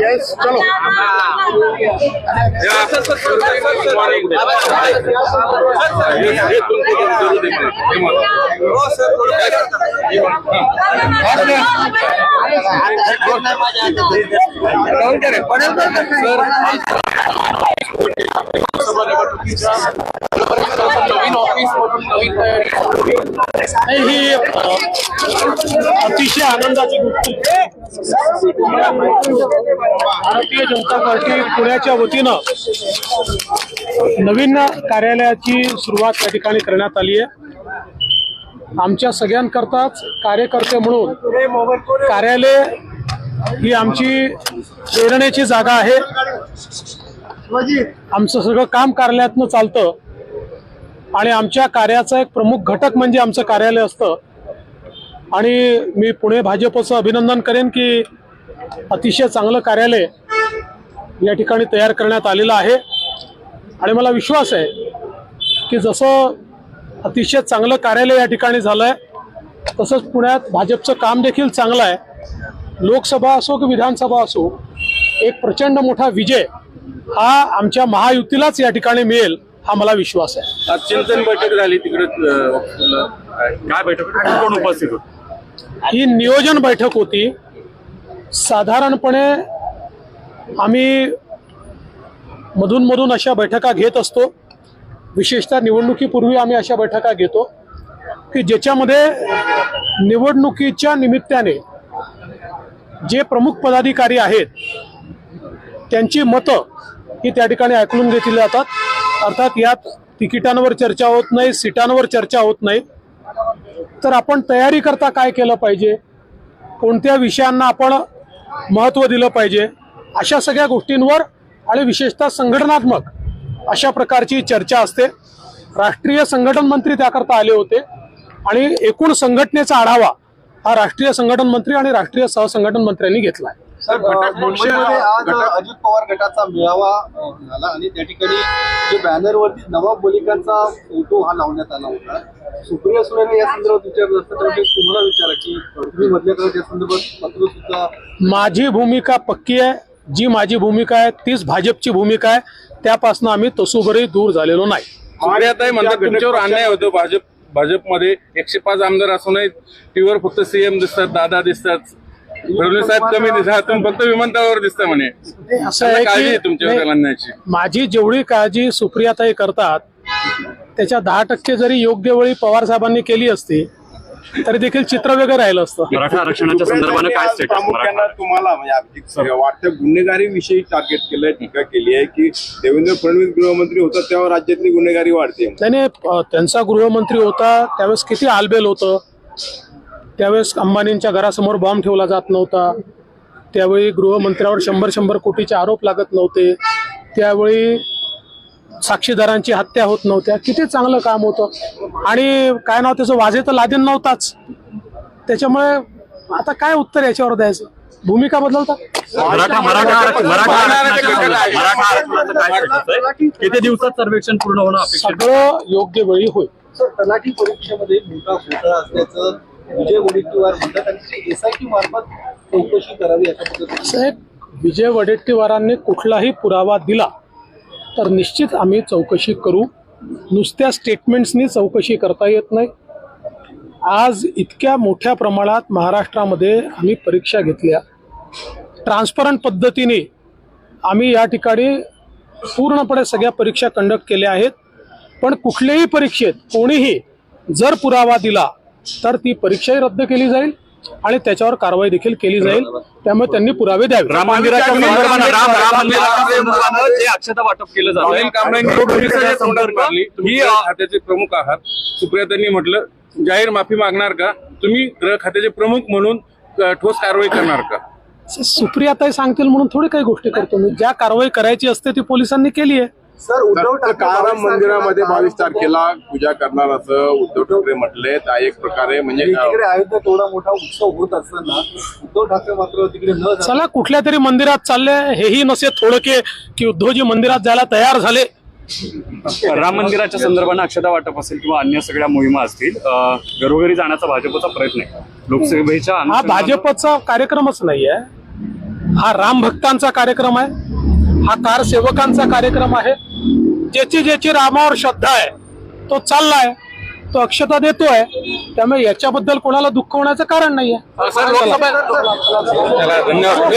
Yes चलो नवीन office मधून नवीन नाही, ही अतिशय आनंदाची गोष्ट भारतीय जनता पार्टी पुण्याच्या वतीनं नवीन कार्यालयाची सुरुवात त्या ठिकाणी करण्यात आली आहे. आमच्या सगळ्यांकरताच कार्यकर्ते म्हणून कार्यालय ही आमची प्रेरणेची जागा आहे. आमचं सगळं काम कार्यालयातनं चालतं. आणि आमच्या कार्याचा एक प्रमुख घटक म्हणजे आमचं कार्यालय असतं. आणि मी पुणे भाजपचं अभिनंदन करेन की अतिशय चांगलं कार्यालय या ठिकाणी तयार करण्यात आलेलं आहे. आणि मला विश्वास आहे की जसं अतिशय चांगलं कार्यालय या ठिकाणी झालं आहे तसंच पुण्यात भाजपचं काम देखील चांगलं आहे. लोकसभा असो की विधानसभा असो एक प्रचंड मोठा विजय हा आमच्या महायुतीलाच या ठिकाणी मिळेल. हा मला विश्वास आहे आज चिंतन बैठक झाली तिकडे. काय बैठक होती? कोण कोण उपस्थित होते ही नियोजन बैठक होती साधारणपणे आम्ही मधून मधून अशा बैठका घेत असतो विशेषतः निवडणुकीपूर्वी आम्ही अशा बैठका घेतो की ज्याच्यामध्ये निवडणुकीच्या निमित्ताने जे प्रमुख पदाधिकारी आहेत त्यांची मतं ही त्या ठिकाणी ऐकून घेतली जातात अर्थात यात तिकिटांवर चर्चा होत नाही सीटांवर चर्चा होत नाही. तर आपण तयारी करता काय केलं पाहिजे? कोणत्या विषयांना आपण महत्त्व दिलं पाहिजे? अशा सगळ्या गोष्टींवर आणि विशेषतः संघटनात्मक अशा प्रकारची चर्चा असते. राष्ट्रीय संघटन मंत्री त्याकरता आले होते आणि एकूण संघटनेचा आढावा हा राष्ट्रीय संघटन मंत्री आणि राष्ट्रीय सहसंघटन मंत्र्यांनी घेतला आहे मुंबईमध्ये आज अजित पवार गटाचा मेळावा झाला आणि त्या ठिकाणी जे बॅनरवरती नवाब मलिकांचा फोटो हा लावण्यात आला होता. सुप्रिया सुळेने या संदर्भात विचारलं असतं तर तुम्हाला विचारा की तुम्ही मधल्या काळात या संदर्भात पत्र सुद्धा माझी भूमिका पक्की आहे. जी माझी भूमिका आहे तीच भाजपची भूमिका आहे. त्यापासून आम्ही तसूभरही दूर झालेलो नाही. सुप्रियाताई म्हणतात तुमच्यावर अन्याय होतो. भाजप भाजपमध्ये एकशे पाच आमदार असूनही टीव्हीवर फक्त सीएम दिसतात दादा दिसतात. फडणवीस साहेब कमी दिसतात तुम्ही फक्त विमानतळावर दिसता म्हणे. असं आहे काळजी आहे की नाही, माझी जेवढी काळजी सुप्रियाताई करतात त्याच्या दहा टक्के जरी योग्य वेळी पवार साहेबांनी केली असती तरी देखील चित्र वेगळं राहिलं असतं. मराठा आरक्षणाच्या संदर्भाने काय स्टेटस प्रामुख्यानं तुम्हाला म्हणजे अगदी वाटतं गुन्हेगारी विषयी टार्गेट केलंय टीका केली आहे की देवेंद्र फडणवीस गृहमंत्री होतात तेव्हा राज्यातली गुन्हेगारी वाढते. त्याने अ, त्यांचा गृहमंत्री होता त्यावेळेस किती आलबेल होतं. त्यावेळेस अंबानींच्या घरासमोर बॉम्ब ठेवला जात नव्हता. त्यावेळी गृहमंत्र्यावर शंभर शंभर कोटीचे आरोप लागत नव्हते. त्यावेळी साक्षीदारांची हत्या होत नव्हत्या. किती चांगलं काम होतं. आणि काय नाव त्याचं? वाजे तर लादेन नव्हताच. त्याच्यामुळे आता काय उत्तर याच्यावर द्यायचं? भूमिका आहे किती दिवसात सर्वेक्षण पूर्ण होणं अपेक्षित? आहे? सगळं योग्य वेळी होईल. सर तलाठी परीक्षेमध्ये मोठा घोटाळा असल्याचं विजय वडेट्टीवार म्हणतात आणि एसआयटी मार्फत चौकशी करावी अशा पद्धतीने. साहेब विजय वडेट्टीवारांनी कुठलाही पुरावा दिला तर निश्चित आम्ही चौकशी करू. नुसत्या स्टेटमेंट्सनी चौकशी करता येत नाही. आज इतक्या मोठ्या प्रमाणात महाराष्ट्रामध्ये आम्ही परीक्षा घेतल्या. ट्रान्सपरंट पद्धतीने आम्ही या ठिकाणी पूर्णपणे सगळ्या परीक्षा कंडक्ट केल्या आहेत. पण कुठल्याही परीक्षेत कोणीही जर पुरावा दिला तर ती परीक्षाही रद्द केली जाईल आणि त्याच्यावर कारवाई देखील केली जाईल. त्यामुळे त्यांनी पुरावे द्यावे. राम मंदिराच्या अक्षता वाटप केलं जातं. तुम्ही ही खात्याचे प्रमुख आहात. सुप्रियातांनी म्हटलं जाहीर माफी मागणार का? तुम्ही गृह खात्याचे प्रमुख म्हणून ठोस कारवाई करणार का? सुप्रियाताई सांगतील म्हणून थोडी काही गोष्टी करतो मी. ज्या कारवाई करायची असते ती पोलिसांनी केली आहे. सर उद्धव काळाराम मंदिरामध्ये बावीस तारखेला तारखेला पूजा करणार असं उद्धव ठाकरे म्हटले. एक प्रकारे म्हणजे एकीकडे अयोध्येत एवढा मोठा उत्सव होत असताना उद्धव ठाकरे मात्र तिकडे न चला कुठल्या तरी मंदिरात चालले. हेही नसे थोडं की की उद्धवजी मंदिरात जायला तयार झाले. राम मंदिराच्या संदर्भानं अक्षता वाटप असेल किंवा अन्य सगळ्या मोहिमा असतील अं, घरोघरी जाण्याचा भाजपचा प्रयत्न आहे. लोकसभेच्या हा भाजपचा कार्यक्रमच नाही आहे हा राम भक्तांचा कार्यक्रम आहे. हा कार सेवकांचा कार्यक्रम आहे. ज्याची ज्याची रामावर श्रद्धा आहे तो चाललाय तो अक्षता देतोय त्यामुळे याच्याबद्दल कोणाला दुःख होण्याचं कारण नाही आहे धन्यवाद.